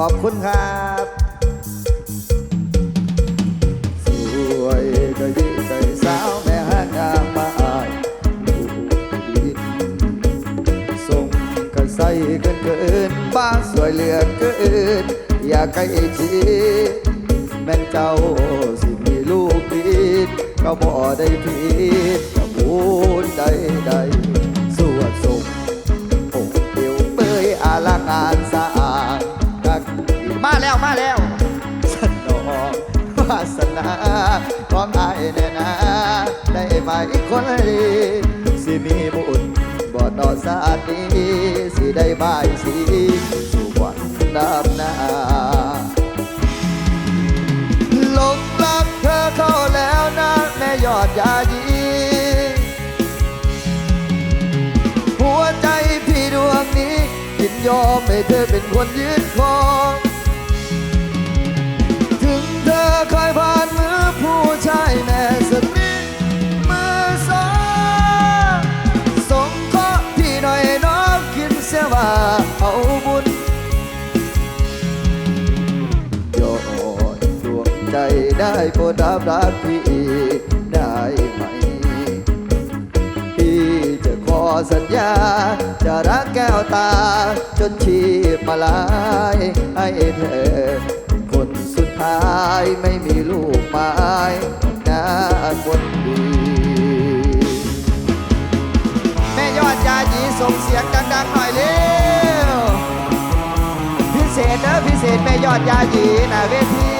ขอบคุณครับสวยก็ยิ่งใจสาวแม่ห้างามมาอายส่งก็ใส่เกินเกินบ้านสวยเหลือเกิน อยากใกล้ชิดแม่นเจ้าสิมีลูกติดก็บ่ได้ผิดาสนาของอายแน่นะ ได้ไหมคนดีสิมีบุญบ่ต่อสาตินี้สิได้บายสีสู่วันดำนาหลงรักเธอเข้าแล้วนะแม่ยอดยายีหัวใจพี่ดวงนี้ยินยอมให้เธอเป็นคนยืนครอง เธอเคยผ่านมือผู้ชายแม่สนิทมือสองส่งเคราะห์พี่หน่อยน้องคิดเสียว่าเอาบุญยอดดวงใจได้โปรดรับรักพี่ได้ไหม พี่จะขอสัญญา จะรักแก้วตา จนชีพมาลายให้เธอายไม่มีลูกไม้นาคนดี แม่ยอดยายีส่งเสียงดังๆหน่อยเร็วพิเศษเด้อพิเศษแม่ยอดยาหยีนะเวที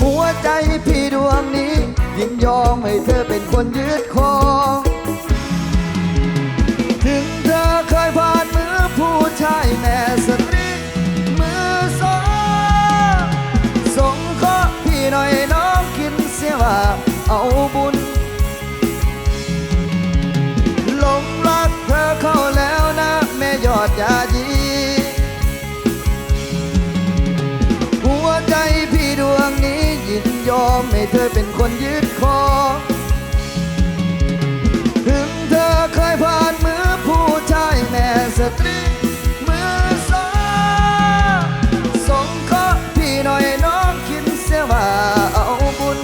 หัวใจพี่ดวงนี้ ยินยอมให้เธอเป็นคนยืดครองถึงเธอเคยผ่านมือผู้ชายแม่สตรีมือสองสงเคราะพี่หน่อยน้องคิดเสียว่าเอาบุญ อมให้เธอเป็นคนยืดคอ ถึงเธอเคยผ่านมือผู้ชายแม่สตรีมือสองส่งเคราะห์พี่หน่อยน้องคิดเสียว่าเอาบุญ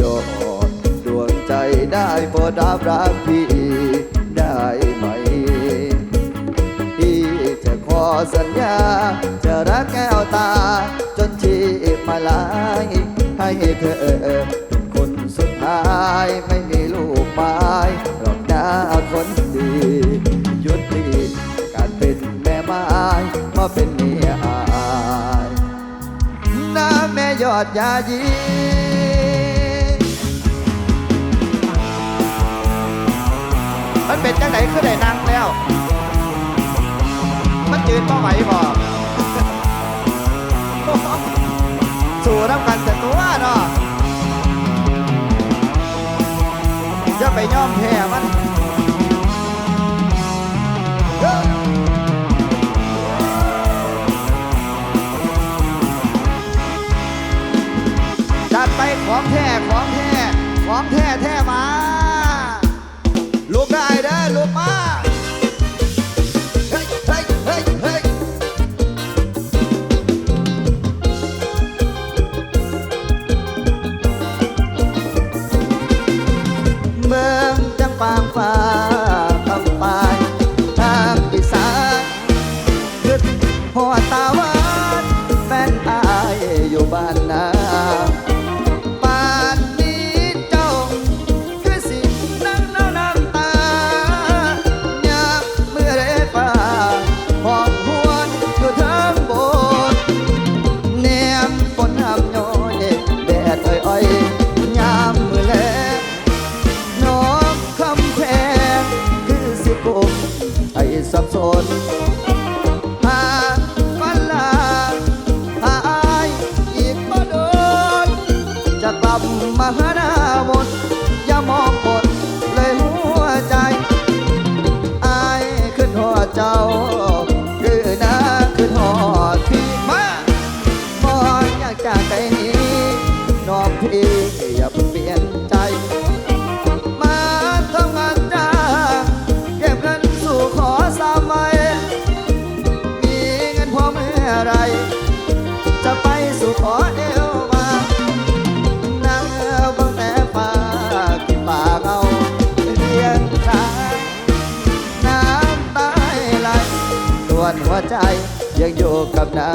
ยอดดวงใจได้โปรดรับรักพี่ได้ไหม พี่จะขอสัญญาจะรักแก เป็นคนสุดท้ายไม่มีลูกไม้หรอกนะคนดียุดดีการเป็นแม่ไม้มาเป็นเมียอายน้าแม่ยอดยายีมันเป็นจังไหนคือได้นั่งแล้ว มันยืนป้าไหวบ่สู่น้ำกัน ไปย่อมแพ้มันจัดไปของแท้ของแท้ของแท้แท้ พ่อตาวาดแฟนอายอยู่บ้านนา จากใจนี้น้องพี่อย่าเปลี่ยนใจ มาทำงานจ้างเก็บเงินสู่ขอสามใบมีเงินพอเมื่อไร จะไปสู่ขอเอวมานั่งบังแต่ฟ้ากินปากเอาเรียงรายน้ำตาไหลส่วนหัวใจยังอยู่กับน้า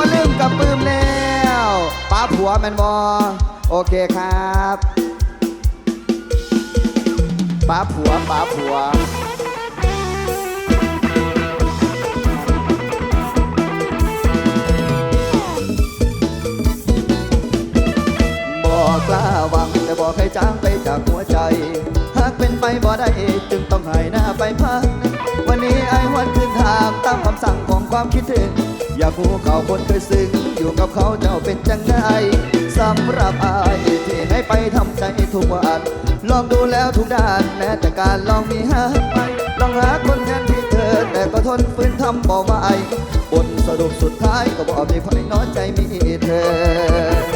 บอลืมกับปืมแล้วป้าผัวแมนบอโอเคครับป้าผัวป้าผัวบอกกล้าวังแต่บอกให้จางไปจากหัวใจ หากเป็นไปบ่ได้จึงต้องให้หน้าไปพักวันนี้ไอ้วันคืนทางตามคำสั่งของความคิดถึง อยากรู้เขาคนเคยซึ้งอยู่กับเขาเจ้าเป็นจังไงสำหรับอายที่ให้ไปทำใจทุกวันลองดูแล้วทุกด้านแม้แต่การลองมีหาไปลองหาคนแทนที่เธอ แต่ก็ทนฝืนทำบ่ไหวบทสรุปสุดท้ายก็บอกมีใครน้อยใจมีเธอ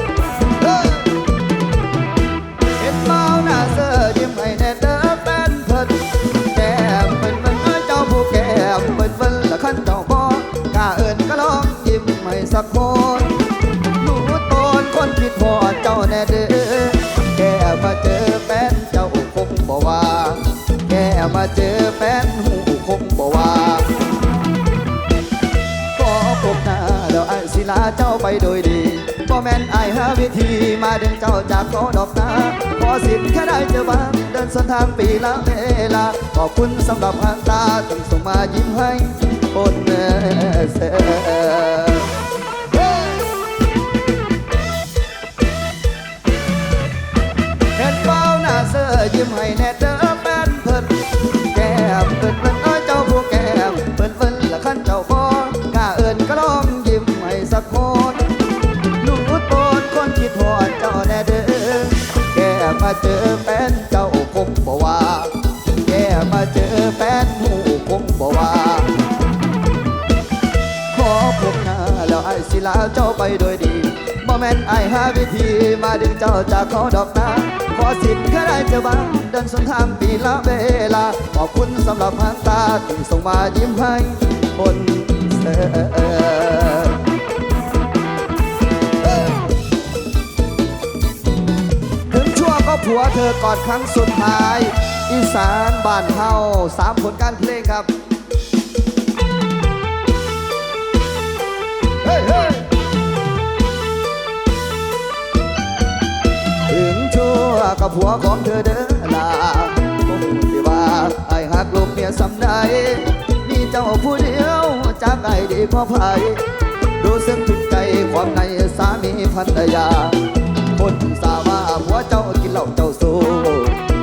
แน่เด้อแกมาเจอแฟนเจ้าคงบ่ว่า แกมาเจอแฟนหูคงบ่ว่าขอพบหน้าแล้วไอ้ายศิลาเจ้าไปโดยดีบ่แม่นไอ้หาวิธีมาดึงเจ้าจากขอดอกนาขอสิทธิ์แค่ได้เจอบ้างเดินสวนทางปีละเวลาขอบคุณสำหรับหางตาที่ส่งมายิ้มให้คนเส มาเจอแฟนเจ้าคงบอกว่าแก้มาเจอแฟนหูคงบอกว่า ขอพบหน้าแล้วไอ้สิลาเจ้าไปโดยดีบ่แม่นไอ้ายหาวิธีมาดึงเจ้าจากเขาดอกนาขอสิทธิ์แค่ได้เจอบ้างเดินสวนทางปีละเวลา ขอบคุณสำหรับหางตาที่ส่งมายิ้มให้บนเสถึ ผัวเธอก่อนครั้งสุดท้าย อีสานบ้านเฮาสามผลการเพลงครับเฮ้ยเฮ้ยถึงชั่วกับผัวของเธอเด้อลาคงที่ว่าไอ้หักลูกเมียสำใดมีเจ้าผู้เดียวจากไอ้ดีกว่าไผรู้สึกถึงใจความในสามีภรรยาคนสาว่าผั วเจ้ากินเหล้าเจ้าสู้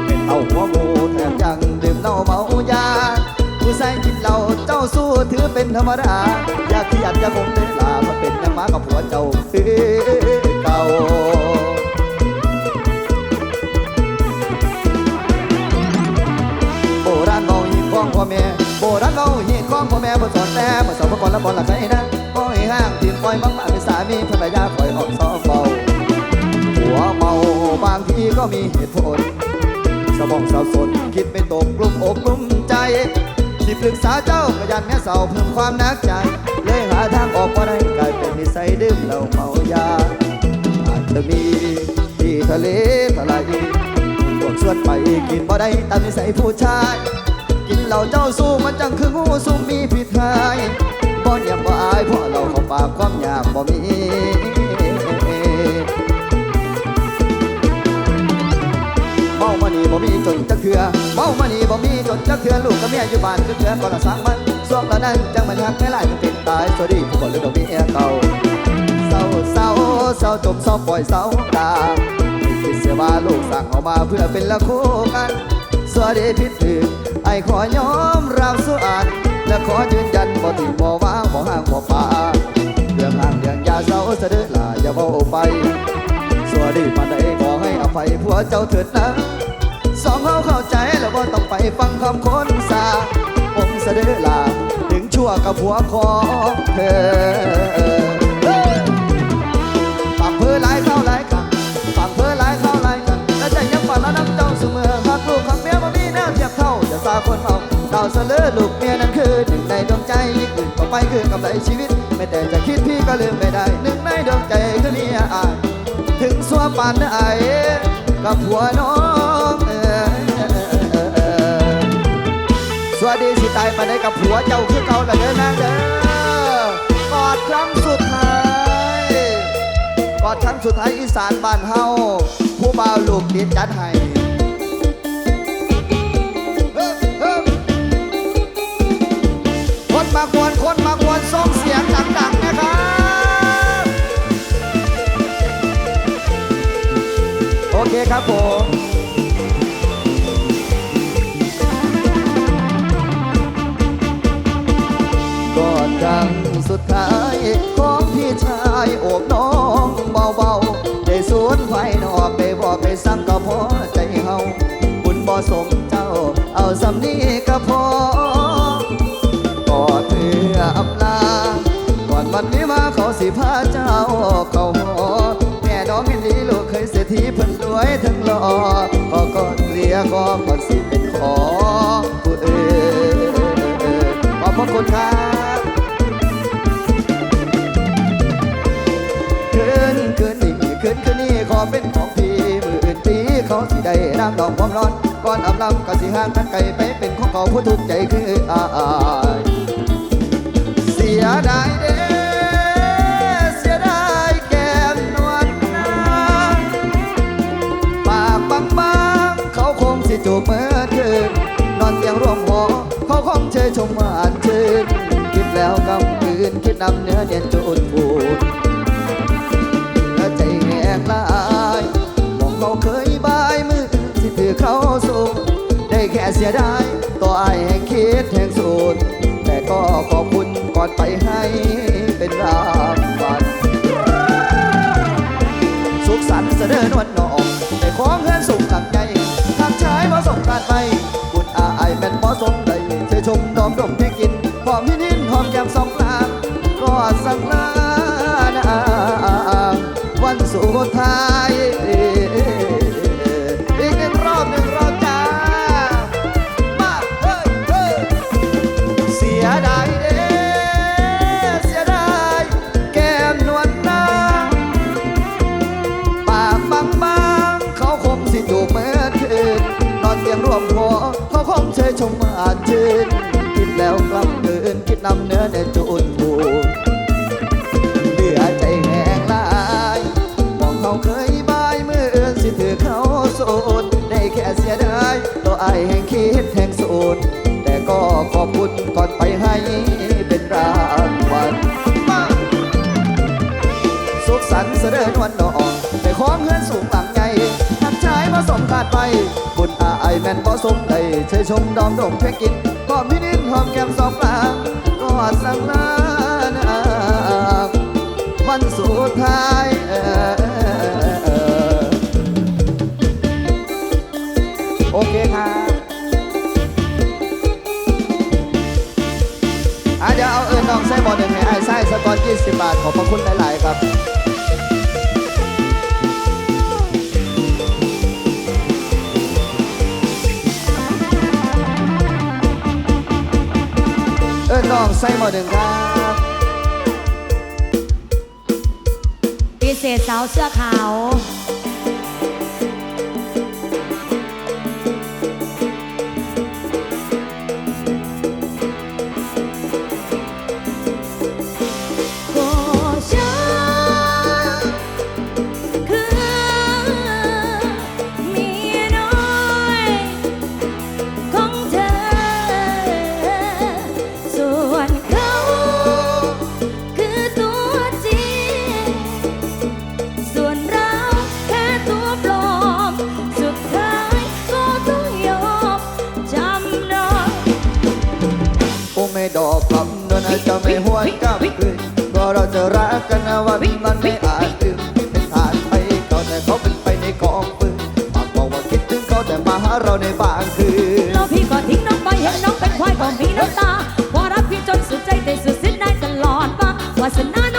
เป็นเอาหัวงูแถมยังดื่มเหล้าเมายาผู้ชายกินเหล้าเจ้าสู้ถือเป็นธรรมดาอยากที่อยากจะคงเวลามาเป็นยังมากับผัวเจ้าเก่าโบราณเมาหีบของพ่อแม่โบราณเมาหีบของพ่อแม่บนสอนแต่เมื่อสาวก่อนและบอลละใครนะปล่อยห้างทีมปล่อยมังมาเป็นสามีภรรยาปล่อยออก บางทีก็มีเหตุผลสมองสับสนคิดไม่ตกกลุ่มอกกลุ่มใจชีสิปรึกษาเจ้าก็ยันแม่เศร้าเพิ่มความนักใจ เลยหาทางออกบ่ได้กลายเป็นนิสัยดื่มเหล้าเมายา อาจจะมีที่ทะเลทลายพวกชวนไปกินบ่ได้ตามนิสัยผู้ชาย กินเหล้าเจ้าสู้มันจังคืองูสู้มีพิษหายบ่เยี่ยมบ่อายเพราะเราเข้าปากความยากบ่มี บ่มีจนจักเถื่อเมามานี่บ่มีจนจักเถื่อลูกกับเมียอยู่บ้านคือเถื่อก็ละสังมันส่วงละนั้นจังมันหักไม่หลายจนเป็นตายสวัสดีผู้คนเลือกดอกมียเก่าเศร้าเศร้าเศร้าจมเศร้าปล่อยเศร้าดาคิดเสียว่าลูกสั่งออกมาเพื่อเป็นละคู่กันสวัสดีพิษถือไอ้ขอยอมรับส่วนและขอยืนยันบ่ติบ่ว่าบ่ห่างบ่ป่าเรื่องห่างเรื่องยาเศร้าเสด็จลาอย่าเบาไปสวัสดีมาได้ขอให้อภัยผัวเจ้าเถิดนะ ต้องไปฟังคำคนสาผมเสด็จลาถึงชั่วกับผัวของเธอฝังเพื่อหลายเข้าหลายกันฝังเพื่อหลายเข้าหลายกันและใจยังฝันและน้ำเจ้าเสมอหักลูกหักเมียบ่มีแนวเทียบเท่าจะสาคนเมาดาวเสลอลูกเมียนั้นคือหนึ่งในดวงใจอื่นต่อไปคือกำไรชีวิต ไม่แต่จะคิดพี่ก็ลืมไม่ได้ หนึ่งในดวงใจคือเมียอายถึงสัวปานไอกับผัวน้อง สวัสดีสิตายปานใดกับผัวเจ้าคือเก่าละเด้อนางเด้อกอดครั้งสุดท้ายกอดครั้งสุดท้ายอีสานบ้านเฮาผู้บ่าวลูกติดจัดให้เฮ้คนมากวนคนมากวนส่งเสียงดังๆนะครับโอเคครับผม สุดท้ายของพี่ชายโอบน้องเบาๆ ได้สวนไฟนอกได้บอกได้สั่งก็พอใจเฮาบุญบ่สมเจ้า เอาสำนีก็พอกอดเพื่ออำลา ก่อนวันนี้มาเขาสิพาเจ้าเขาหอแม่น้องเห็นดีลูกเคยเสียทีเพิ่นรวยทั้งหล่อขอกอดเกลียขอก่อนสิเป็นขอผู้เอ่ยขอบพระคุณครั เป็นของพี่มืออื่นปีเขาสิได้น้ำดอกความร้อนก่อนอาบน้ำก็สิห่างกันไกลไปเป็นของเขาผู้ทุกข์ใจคืออายเสียดายเด้เสียดายแก้มนวลนางปากบางบางๆเขาคงสิจูบเมื่อคืนนอนเตียงร่วมหอเขาคงเชยชมหวานชื่นคิดแล้วกำคืนคิดนำเนื้อเนียนจุดพูด เสียดายตัวไอ้แห่งคิดแห่งสูญแต่ก็ขอบคุณก่อนไปให้เป็นรางวัลสุขสันต์เสนอนวลนองในของเงินสูงหลังใหญ่ทางชายมาส่งการไปบุญอาไอแม่นพอสมได้เธอชมดอมดมที่กิน สมได้เชยชมดอมดงเพกินหอมพินินหอมแก้มสองกลางก็สั่งลานวันสุดท้ายโอเคครับอะเดี๋ยวเอาเอิญน้องไส้บอลหนึ่งให้ไอ้ไส้สกอตยี่สิบบาท ขอบพระคุณหลาย ๆ ครับ ไส้มอหนึ่ครับพิเศษสาวเสื้อขาว Was it not?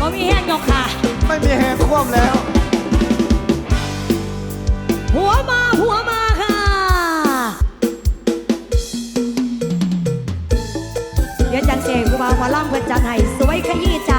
บ่มีแห้งหรอกค่ะ ไม่มีแห้งควมแล้ว หัวมาหัวมาค่ะ เดี๋ยวจันเสกกูมาหัวล่างเพื่อจัดให้สวยขยี้ใจ